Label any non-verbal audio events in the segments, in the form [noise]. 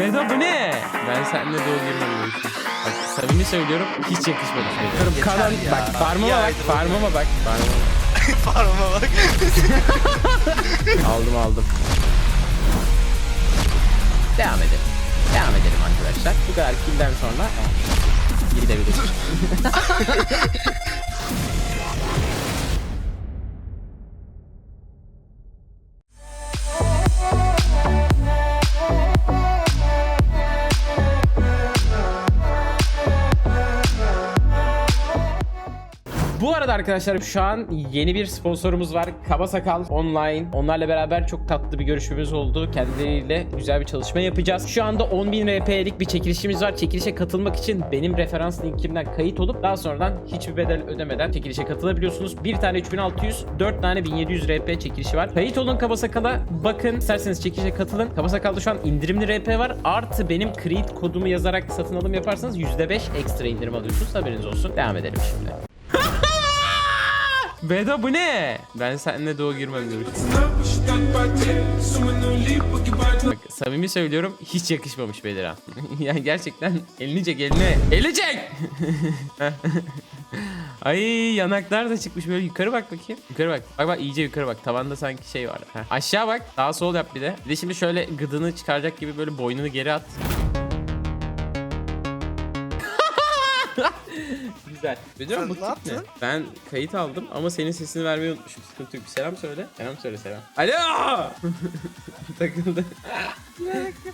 Vedo bu ne? Ben seninle doğu girmem diyorsun. Bak samimi söylüyorum hiç yakışmadı. Vedo. Kalan bak farmama bak farmama bak. [laughs] Farmama. Parmağıma bak. [laughs] Aldım aldım. Devam edelim. Devam edelim arkadaşlar. Bu kadar kill'den sonra gidebiliriz. [laughs] Bu arada arkadaşlar şu an yeni bir sponsorumuz var. Kaba Sakal Online. Onlarla beraber çok tatlı bir görüşmemiz oldu. Kendileriyle güzel bir çalışma yapacağız. Şu anda 10.000 RP'lik bir çekilişimiz var. Çekilişe katılmak için benim referans linkimden kayıt olup daha sonradan hiçbir bedel ödemeden çekilişe katılabiliyorsunuz. Bir tane 3600, 4 tane 1700 RP çekilişi var. Kayıt olun Kaba Sakal'a. Bakın isterseniz çekilişe katılın. Kaba Sakal'da şu an indirimli RP var. Artı benim Creed kodumu yazarak satın alım yaparsanız %5 ekstra indirim alıyorsunuz. Haberiniz olsun. Devam edelim şimdi. Bedo bu ne? Ben seninle doğu girmem demiştim. Bak samimi söylüyorum hiç yakışmamış Bedirhan. [laughs] yani gerçekten elini çek eline. Elini! [laughs] Ay yanaklar da çıkmış böyle yukarı bak bakayım. Yukarı bak. Bak bak iyice yukarı bak. Tavanda sanki şey var. Heh. Aşağı bak. Sağ sol yap bir de. Bir de şimdi şöyle gıdını çıkaracak gibi böyle boynunu geri at. Güzel. Sen bu ne yaptın? Ben kayıt aldım ama senin sesini vermeyi unutmuşum. Sıkıntı yok. Bir selam söyle. Selam söyle selam. Alo! [laughs] Takıldı.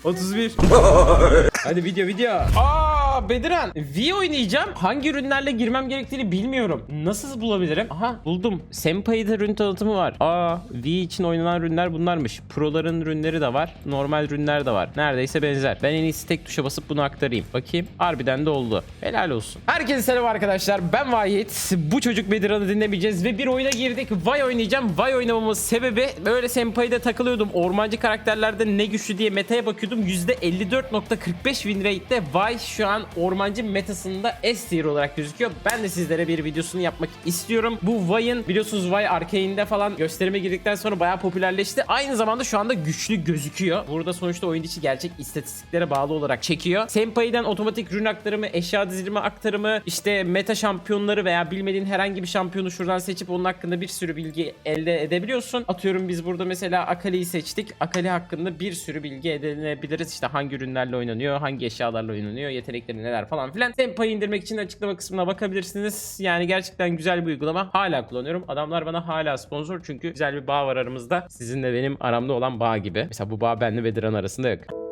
31. [laughs] Hadi video video. Aa Bediran. V oynayacağım. Hangi ürünlerle girmem gerektiğini bilmiyorum. Nasıl bulabilirim? Aha buldum. Senpai'de ürün tanıtımı var. Aa V için oynanan ürünler bunlarmış. Pro'ların ürünleri de var. Normal ürünler de var. Neredeyse benzer. Ben en iyisi tek tuşa basıp bunu aktarayım. Bakayım. Harbiden de oldu. Helal olsun. Herkese selam arkadaşlar. Ben Vahit. Bu çocuk Bediran'ı dinlemeyeceğiz ve bir oyuna girdik. Vay oynayacağım. Vay oynamamın sebebi böyle Senpai'de takılıyordum. Ormancı karakterlerde ne güçlü diye metaya bakıyordum. %54.45 win rate'de Vay şu an ormancı metasında S tier olarak gözüküyor. Ben de sizlere bir videosunu yapmak istiyorum. Bu Vay'ın biliyorsunuz Vay Arcane'de falan gösterime girdikten sonra bayağı popülerleşti. Aynı zamanda şu anda güçlü gözüküyor. Burada sonuçta oyun içi gerçek istatistiklere bağlı olarak çekiyor. Senpai'den otomatik rün aktarımı, eşya dizilimi aktarımı, işte meta şampiyonları veya bilmediğin herhangi bir şampiyonu şuradan seçip onun hakkında bir sürü bilgi elde edebiliyorsun. Atıyorum biz burada mesela Akali'yi seçtik. Akali hakkında bir sürü bilgi edinebiliriz. İşte hangi ürünlerle oynanıyor, hangi eşyalarla oynanıyor, yetenekleri neler falan filan. Senpai indirmek için açıklama kısmına bakabilirsiniz. Yani gerçekten güzel bir uygulama. Hala kullanıyorum. Adamlar bana hala sponsor çünkü güzel bir bağ var aramızda. Sizinle benim aramda olan bağ gibi. Mesela bu bağ benle ve arasında yok.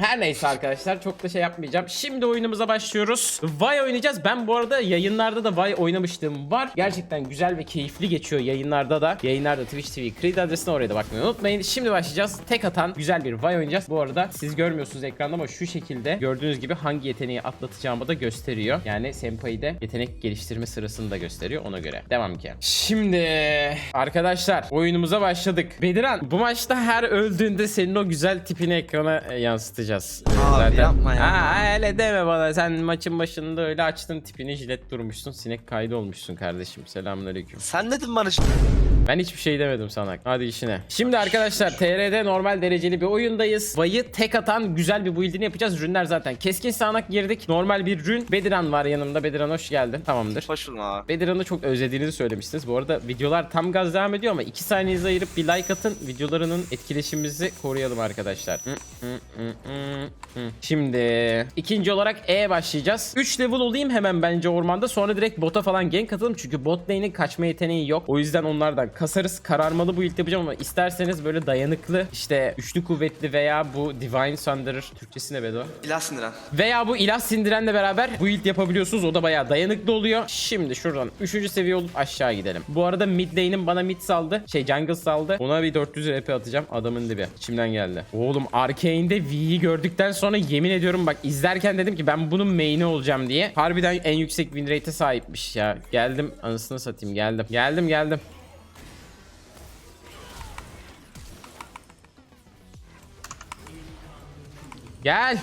Her neyse arkadaşlar çok da şey yapmayacağım. Şimdi oyunumuza başlıyoruz. Vay oynayacağız. Ben bu arada yayınlarda da Vay oynamıştım var. Gerçekten güzel ve keyifli geçiyor yayınlarda da. Yayınlarda Twitch TV Creed adresine oraya da bakmayı unutmayın. Şimdi başlayacağız. Tek atan güzel bir Vay oynayacağız. Bu arada siz görmüyorsunuz ekranda ama şu şekilde gördüğünüz gibi hangi yeteneği atlatacağımı da gösteriyor. Yani Senpai'de yetenek geliştirme sırasını da gösteriyor ona göre. Devam ki. Şimdi arkadaşlar oyunumuza başladık. Bediran bu maçta her öldüğünde senin o güzel tipini ekrana e, just Abi yapma ya. Ha, öyle deme bana. Sen maçın başında öyle açtın tipini jilet durmuşsun. Sinek kaydı olmuşsun kardeşim. Selamünaleyküm. Sen dedin bana şimdi. Ben hiçbir şey demedim sana. Hadi işine. Şimdi arkadaşlar TR'de normal dereceli bir oyundayız. Vay'ı tek atan güzel bir build'ini yapacağız. Rünler zaten. Keskin sağanak girdik. Normal bir rün. Bediran var yanımda. Bediran hoş geldin. Tamamdır. Hoş buldum abi. Bediran'ı çok özlediğinizi söylemiştiniz. Bu arada videolar tam gaz devam ediyor ama 2 saniyenizi ayırıp bir like atın. Videolarının etkileşimimizi koruyalım arkadaşlar. Hı. Şimdi ikinci olarak E başlayacağız. 3 level olayım hemen bence ormanda. Sonra direkt bota falan gank atalım. Çünkü bot lane'in kaçma yeteneği yok. O yüzden onlardan kasarız. Kararmalı build yapacağım ama isterseniz böyle dayanıklı işte üçlü kuvvetli veya bu Divine Sunderer Türkçesi ne Bedo? İlah sindiren. Veya bu ilah sindirenle beraber build yapabiliyorsunuz. O da bayağı dayanıklı oluyor. Şimdi şuradan 3. seviye olup aşağı gidelim. Bu arada mid lane'im bana mid saldı. Şey jungle saldı. Ona bir 400 RP atacağım. Adamın dibi. İçimden geldi. Oğlum Arcane'de V'yi gördükten sonra yemin ediyorum bak izlerken dedim ki ben bunun main'i olacağım diye. Harbiden en yüksek win rate'e sahipmiş ya. Geldim anasını satayım geldim. Geldim geldim. Gel.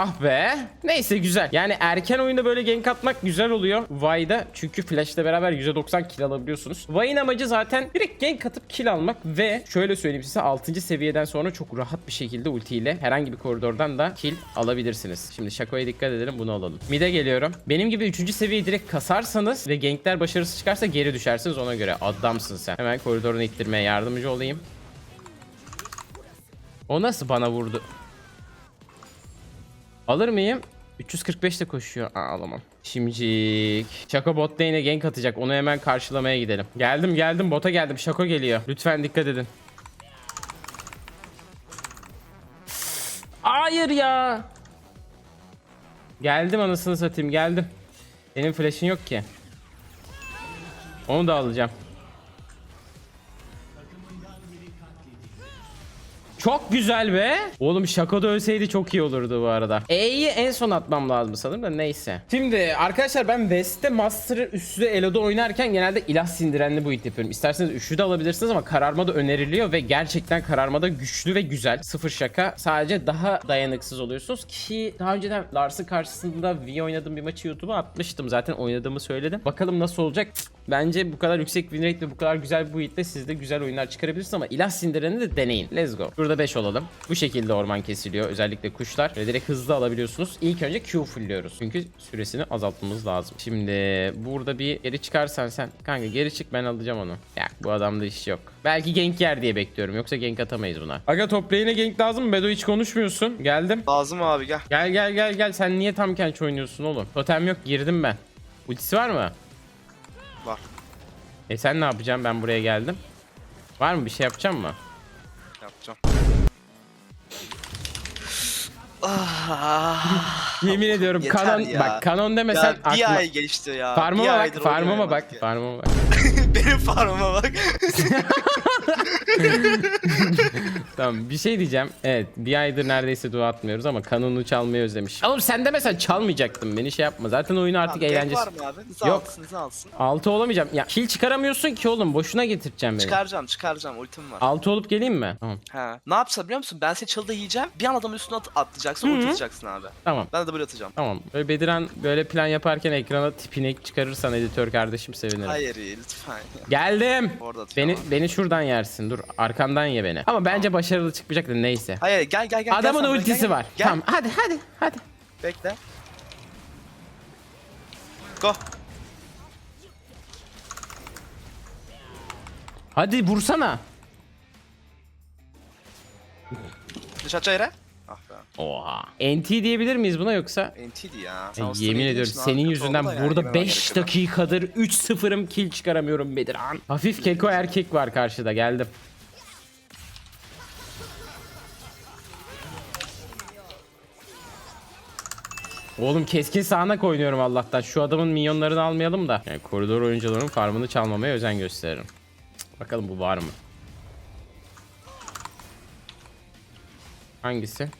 Ah be. Neyse güzel. Yani erken oyunda böyle gank atmak güzel oluyor. Vay'da çünkü Flash'la beraber %90 kill alabiliyorsunuz. Vay'ın amacı zaten direkt gank atıp kill almak ve şöyle söyleyeyim size 6. seviyeden sonra çok rahat bir şekilde ultiyle herhangi bir koridordan da kill alabilirsiniz. Şimdi Shaco'ya dikkat edelim bunu alalım. Mid'e geliyorum. Benim gibi 3. seviyeyi direkt kasarsanız ve gankler başarısız çıkarsa geri düşersiniz ona göre. Adamsın sen. Hemen koridorunu ittirmeye yardımcı olayım. O nasıl bana vurdu? Alır mıyım? 345 de koşuyor. Aa, alamam. Şimdicik. Şako bot lane'e gank atacak. Onu hemen karşılamaya gidelim. Geldim geldim bota geldim. Şako geliyor. Lütfen dikkat edin. Hayır ya. Geldim anasını satayım geldim. Benim flash'in yok ki. Onu da alacağım. Çok güzel be. Oğlum Şako da ölseydi çok iyi olurdu bu arada. E'yi en son atmam lazım sanırım da neyse. Şimdi arkadaşlar ben West'te Master'ı üstü Elo'da oynarken genelde ilah sindirenli bu it yapıyorum. İsterseniz üçlü de alabilirsiniz ama kararma da öneriliyor ve gerçekten kararmada güçlü ve güzel. Sıfır şaka. Sadece daha dayanıksız oluyorsunuz ki daha önceden Lars'ın karşısında V oynadığım bir maçı YouTube'a atmıştım. Zaten oynadığımı söyledim. Bakalım nasıl olacak. Bence bu kadar yüksek win ve bu kadar güzel bir build'le siz de güzel oyunlar çıkarabilirsiniz ama ilah sindireni de deneyin. Let's go. Burada 5 olalım. Bu şekilde orman kesiliyor. Özellikle kuşlar. Ve direkt hızlı alabiliyorsunuz. İlk önce Q fullliyoruz. Çünkü süresini azaltmamız lazım. Şimdi burada bir geri çıkarsan sen. Kanka geri çık ben alacağım onu. Ya bu adamda iş yok. Belki gank yer diye bekliyorum. Yoksa gank atamayız buna. Aga top lane'e gank lazım mı? Bedo hiç konuşmuyorsun. Geldim. Lazım abi gel. Gel gel gel gel. Sen niye tam kenç oynuyorsun oğlum? Totem yok girdim ben. Ultisi var mı? Var. E sen ne yapacaksın? Ben buraya geldim. Var mı bir şey yapacağım mı? Ah, Yemin ediyorum yeter kanon ya. bak kanon demesen ya bir aklıma ay geçti ya. Bir farmıma aydır bak farmıma oynuyorum bak artık ya. farmıma bak. [laughs] Benim farmıma bak. [laughs] [laughs] tamam bir şey diyeceğim. Evet bir aydır neredeyse dua atmıyoruz ama kanonu çalmayı özlemiş. Oğlum sen demesen çalmayacaktım beni şey yapma. Zaten oyunu artık Abi, eğlencesi. var mı abi? Yok. alsın hızı alsın. 6 olamayacağım. Ya kill çıkaramıyorsun ki oğlum boşuna getireceğim beni. Çıkaracağım çıkaracağım ultim var. 6 olup geleyim mi? Tamam. He. Ne yapsa biliyor musun? Ben seni çalıda yiyeceğim. Bir an adamın üstüne at atlayacaksın, ulti atacaksın abi. Tamam. Ben de double atacağım. Tamam. Böyle Bediran böyle plan yaparken ekrana tipini çıkarırsan editör kardeşim sevinirim. Hayır lütfen. Geldim. Orada atacağım Beni abi. beni şuradan yersin. Dur arkandan ye beni. Ama bence başarılı çıkmayacak da neyse. Hayır gel gel gel. Adamın gel ultisi gel, var. Gel. Tamam hadi hadi hadi. Bekle. Go. Hadi vursana. Dış aç. Ah be. Oha. NT diyebilir miyiz buna yoksa? NT'di ya. E, Sen o yemin ediyorum senin abi, yüzünden yani, burada yemem 5 gerekiyordu. dakikadır 3-0'ım kill çıkaramıyorum Bediran. Hafif keko erkek var karşıda geldim. Oğlum keskin sağanak oynuyorum Allah'tan. Şu adamın minyonlarını almayalım da. Yani koridor oyuncularının farmını çalmamaya özen gösteririm. Bakalım bu var mı? Hangisi?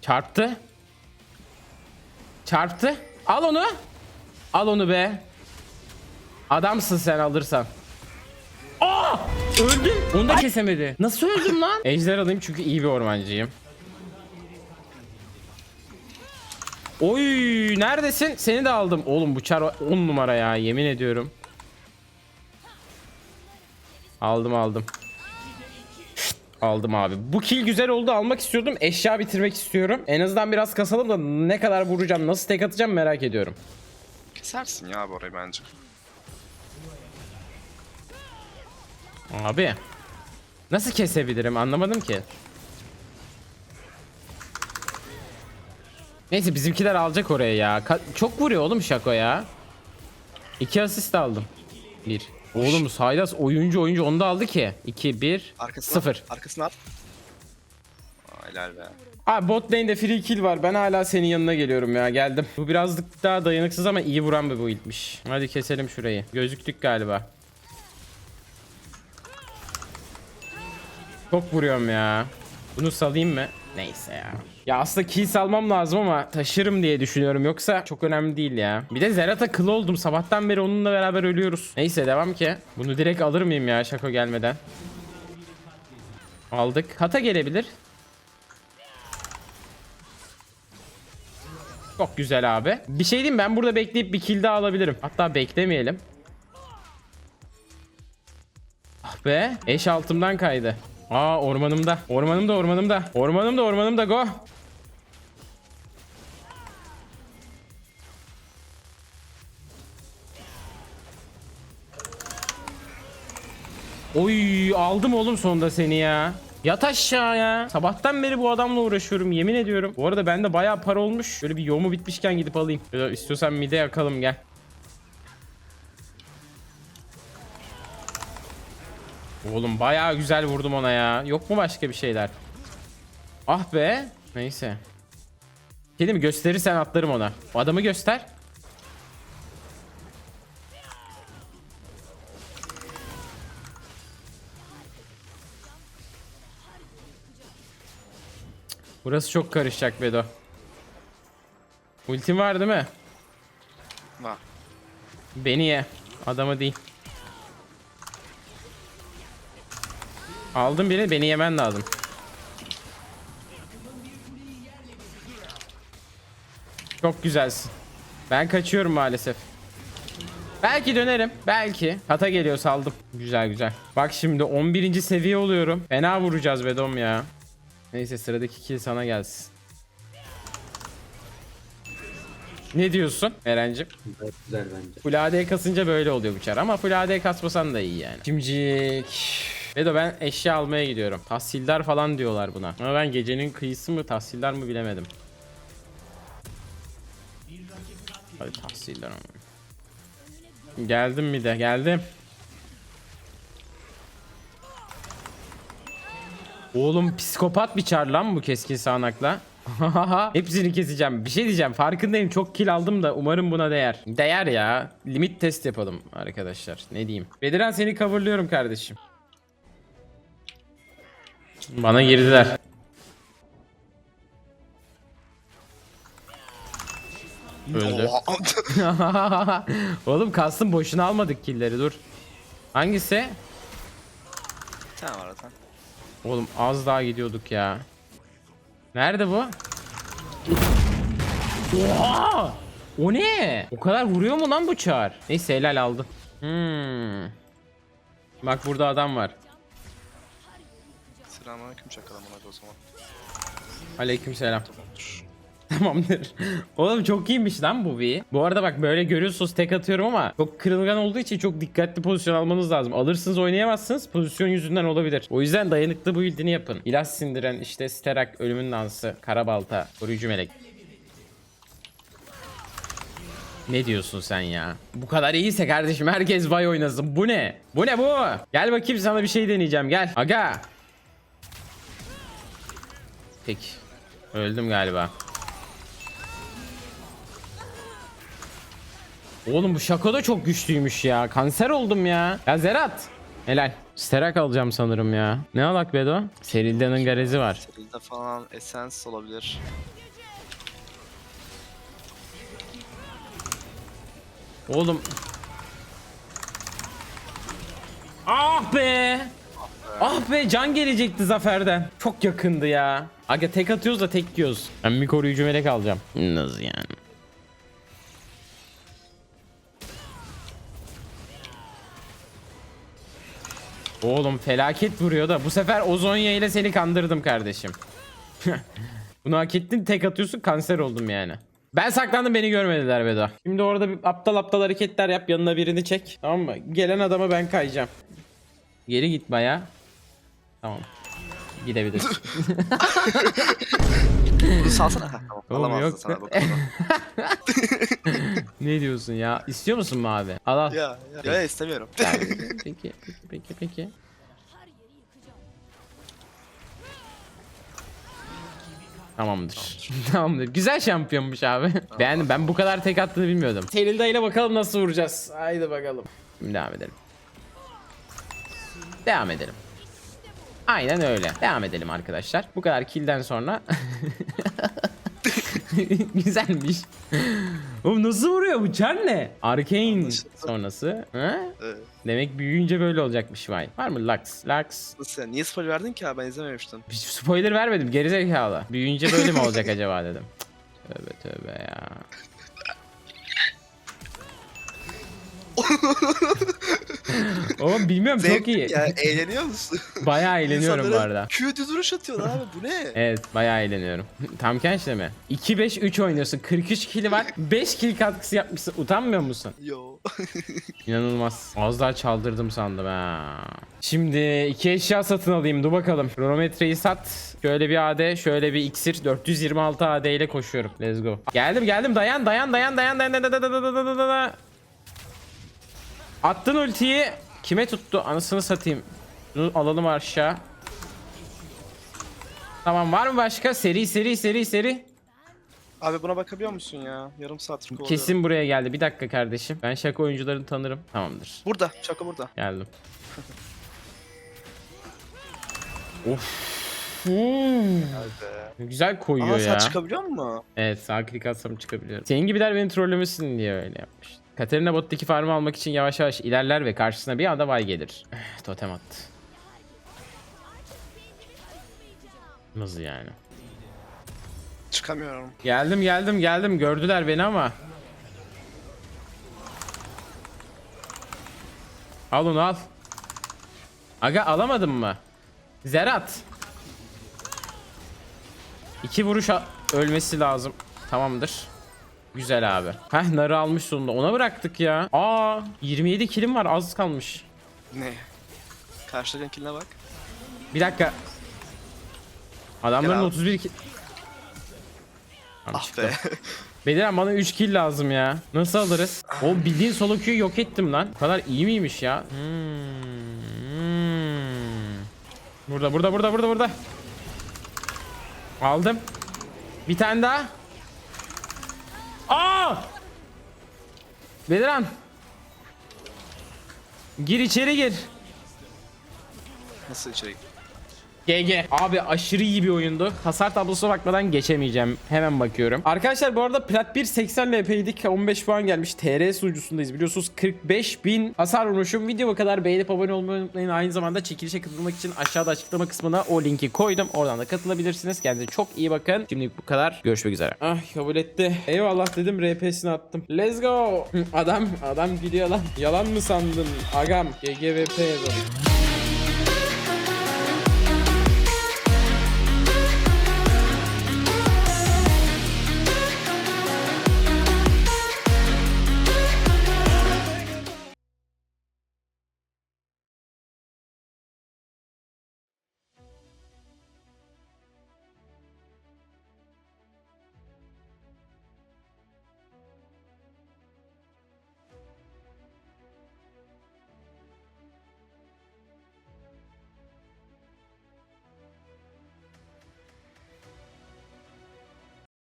Çarptı. Çarptı. Al onu. Al onu be. Adamsın sen alırsan. Aa! Öldüm. Onu da kesemedi. Nasıl öldüm lan? [laughs] Ejder alayım çünkü iyi bir ormancıyım. Oy neredesin? Seni de aldım. Oğlum bu çar 10 numara ya yemin ediyorum. Aldım aldım. Aldım abi. Bu kill güzel oldu. Almak istiyordum. Eşya bitirmek istiyorum. En azından biraz kasalım da ne kadar vuracağım, nasıl tek atacağım merak ediyorum. Kesersin ya abi orayı bence. Abi. Nasıl kesebilirim anlamadım ki. Neyse bizimkiler alacak oraya ya. Ka- çok vuruyor oğlum Şako ya. İki asist aldım. Bir. Oğlum Saylas oyuncu oyuncu onu da aldı ki. 2 1 Arkasına. 0. Arkasına at. Aa, helal be. Abi bot lane'de free kill var. Ben hala senin yanına geliyorum ya. Geldim. Bu birazcık daha dayanıksız ama iyi vuran bir build'miş. Hadi keselim şurayı. Gözüktük galiba. Çok vuruyorum ya. Bunu salayım mı? Neyse ya. Ya aslında kill salmam lazım ama taşırım diye düşünüyorum. Yoksa çok önemli değil ya. Bir de Zerat'a kıl oldum. Sabahtan beri onunla beraber ölüyoruz. Neyse devam ki. Bunu direkt alır mıyım ya şako gelmeden? Aldık. Hata gelebilir. Çok güzel abi. Bir şey diyeyim ben burada bekleyip bir kill daha alabilirim. Hatta beklemeyelim. Ah be. Eş altımdan kaydı. Aa ormanımda. Ormanımda ormanımda. Ormanımda ormanımda go. Oy aldım oğlum sonunda seni ya. Yat aşağıya. Sabahtan beri bu adamla uğraşıyorum yemin ediyorum. Bu arada bende bayağı para olmuş. Şöyle bir yoğumu bitmişken gidip alayım. Ya istiyorsan mide yakalım gel. Oğlum bayağı güzel vurdum ona ya. Yok mu başka bir şeyler? Ah be. Neyse. Şey mi? Gösterirsen atlarım ona. O adamı göster. Burası çok karışacak Bedo. Ultim var değil mi? Va. Beni ye. Adamı değil. Aldım birini beni yemen lazım. Çok güzelsin. Ben kaçıyorum maalesef. Belki dönerim. Belki. Hata geliyor saldım. Güzel güzel. Bak şimdi 11. seviye oluyorum. Fena vuracağız Vedom ya. Neyse sıradaki kill sana gelsin. Ne diyorsun Eren'cim? Güzel bence. Full AD kasınca böyle oluyor bu çar ama Full AD kasmasan da iyi yani. Şimdilik... Vedo ben eşya almaya gidiyorum. Tahsildar falan diyorlar buna. Ama ben gecenin kıyısı mı tahsildar mı bilemedim. Hadi tahsildar ama. Geldim mi de geldim. Oğlum psikopat bir çar lan bu keskin sağanakla. [laughs] Hepsini keseceğim. Bir şey diyeceğim. Farkındayım. Çok kill aldım da umarım buna değer. Değer ya. Limit test yapalım arkadaşlar. Ne diyeyim. Bediren seni coverlıyorum kardeşim. Bana girdiler. Öldü. [laughs] Oğlum kastım boşuna almadık killleri dur. Hangisi? Bir tane var zaten. Oğlum az daha gidiyorduk ya. Nerede bu? Oha! O ne? O kadar vuruyor mu lan bu çar? Neyse helal aldı. Hmm. Bak burada adam var. Selamünaleyküm çakalım hadi o zaman. Aleykümselam. Tamamdır. [laughs] Tamamdır. Oğlum çok iyiymiş lan bu bir. Bu arada bak böyle görüyorsunuz tek atıyorum ama çok kırılgan olduğu için çok dikkatli pozisyon almanız lazım. Alırsınız oynayamazsınız pozisyon yüzünden olabilir. O yüzden dayanıklı bu build'ini yapın. İlaç sindiren işte Sterak, Ölümün Dansı, Karabalta, Koruyucu Melek. Ne diyorsun sen ya? Bu kadar iyiyse kardeşim herkes vay oynasın. Bu ne? Bu ne bu? Gel bakayım sana bir şey deneyeceğim gel. Aga. Peki. Öldüm galiba. Oğlum bu şako da çok güçlüymüş ya. Kanser oldum ya. Ya Zerat. Helal. Sterak alacağım sanırım ya. Ne alak Bedo? Serilda'nın garezi var. Serilde falan Essence olabilir. Oğlum. Ah be. Ah be can gelecekti zaferden. Çok yakındı ya. Aga tek atıyoruz da tek yiyoruz. Ben bir koruyucu melek alacağım. Nasıl yani? Oğlum felaket vuruyor da bu sefer Ozonya ile seni kandırdım kardeşim. [laughs] Bunu hak ettin tek atıyorsun kanser oldum yani. Ben saklandım beni görmediler Veda. Şimdi orada bir aptal aptal hareketler yap yanına birini çek. Tamam mı? Gelen adama ben kayacağım. Geri git baya. Tamam. Gidebilirsin. [laughs] Bunu [laughs] salsana. Ha, tamam. Oğlum Alamazsın yok sana be. [laughs] ne diyorsun ya? İstiyor musun mavi? Al al. ya, ya, ya istemiyorum. peki peki peki peki. Tamamdır. Tamamdır. Güzel şampiyonmuş abi. Ben ben bu kadar tek attığını bilmiyordum. Terilda ile bakalım nasıl vuracağız. Haydi bakalım. Şimdi devam edelim. Devam edelim. Aynen öyle. Devam edelim arkadaşlar. Bu kadar kill'den sonra [laughs] Güzelmiş. Oğlum nasıl vuruyor bu çar ne? Arcane sonrası. Ha? Evet. Demek büyüyünce böyle olacakmış vay. Var mı Lux? Lux. Nasıl yani? Niye spoiler verdin ki abi? Ben izlememiştim. Bir spoiler vermedim gerizekalı. Büyüyünce böyle mi olacak acaba dedim. Tövbe tövbe ya. [laughs] Oğlum bilmiyorum çok Zevkli iyi. Ya eğleniyor musun? Bayağı eğleniyorum bu İnsanlara arada. Q düz vuruş atıyorlar abi bu ne? Evet bayağı eğleniyorum. Tam kençle mi? 2-5-3 oynuyorsun. 43 kill var. 5 kill katkısı yapmışsın. Utanmıyor musun? Yo. İnanılmaz. Az daha çaldırdım sandım ha. Şimdi iki eşya satın alayım. Dur bakalım. Kronometreyi sat. Şöyle bir AD, şöyle bir iksir. 426 AD ile koşuyorum. Let's go. Geldim geldim. Dayan dayan dayan dayan dayan dayan dayan dayan dayan dayan dayan. Attın ultiyi. Kime tuttu? Anasını satayım. Bunu alalım aşağı. Tamam var mı başka? Seri seri seri seri. Abi buna bakabiliyor musun ya? Yarım saattir kovalıyorum. Kesin buraya geldi. Bir dakika kardeşim. Ben şaka oyuncularını tanırım. Tamamdır. Burada. Şaka burada. Geldim. [laughs] of. Hmm. Güzel koyuyor Aa sen ya. çıkabiliyor musun? Evet sağ klik atsam çıkabiliyorum. Senin gibiler beni trollemesin diye öyle yapmış. Katerina bottaki farmı almak için yavaş yavaş ilerler ve karşısına bir anda vay gelir. Totem attı. Nasıl yani? Çıkamıyorum. Geldim geldim geldim gördüler beni ama. Al onu al. Aga alamadın mı? Zerat. İki vuruş ölmesi lazım. Tamamdır. Güzel abi. Heh narı almış sonunda. Ona bıraktık ya. Aa 27 kilim var az kalmış. Ne? Karşıdaki kiline bak. Bir dakika. Adamların Gel abi. 31 ki... Tamam, Ah çıktı. be. [laughs] Bediren bana 3 kill lazım ya. Nasıl alırız? O bildiğin solo queue'yu yok ettim lan. Bu kadar iyi miymiş ya? Hmm. Hmm. Burada burada burada burada burada. Aldım. Bir tane daha. Aa! Bediran. Gir içeri gir. Nasıl içeri? GG. Abi aşırı iyi bir oyundu. Hasar tablosuna bakmadan geçemeyeceğim. Hemen bakıyorum. Arkadaşlar bu arada plat 1 80 LP'ydik. 15 puan gelmiş. TR sunucusundayız. Biliyorsunuz 45 bin hasar vurmuşum. Video bu kadar. Beğenip abone olmayı unutmayın. Aynı zamanda çekilişe katılmak için aşağıda açıklama kısmına o linki koydum. Oradan da katılabilirsiniz. Kendinize çok iyi bakın. Şimdilik bu kadar. Görüşmek üzere. Ah kabul etti. Eyvallah dedim. RP'sini attım. Let's go. Adam adam gidiyor lan. Yalan mı sandın? Agam. GGVP yazalım.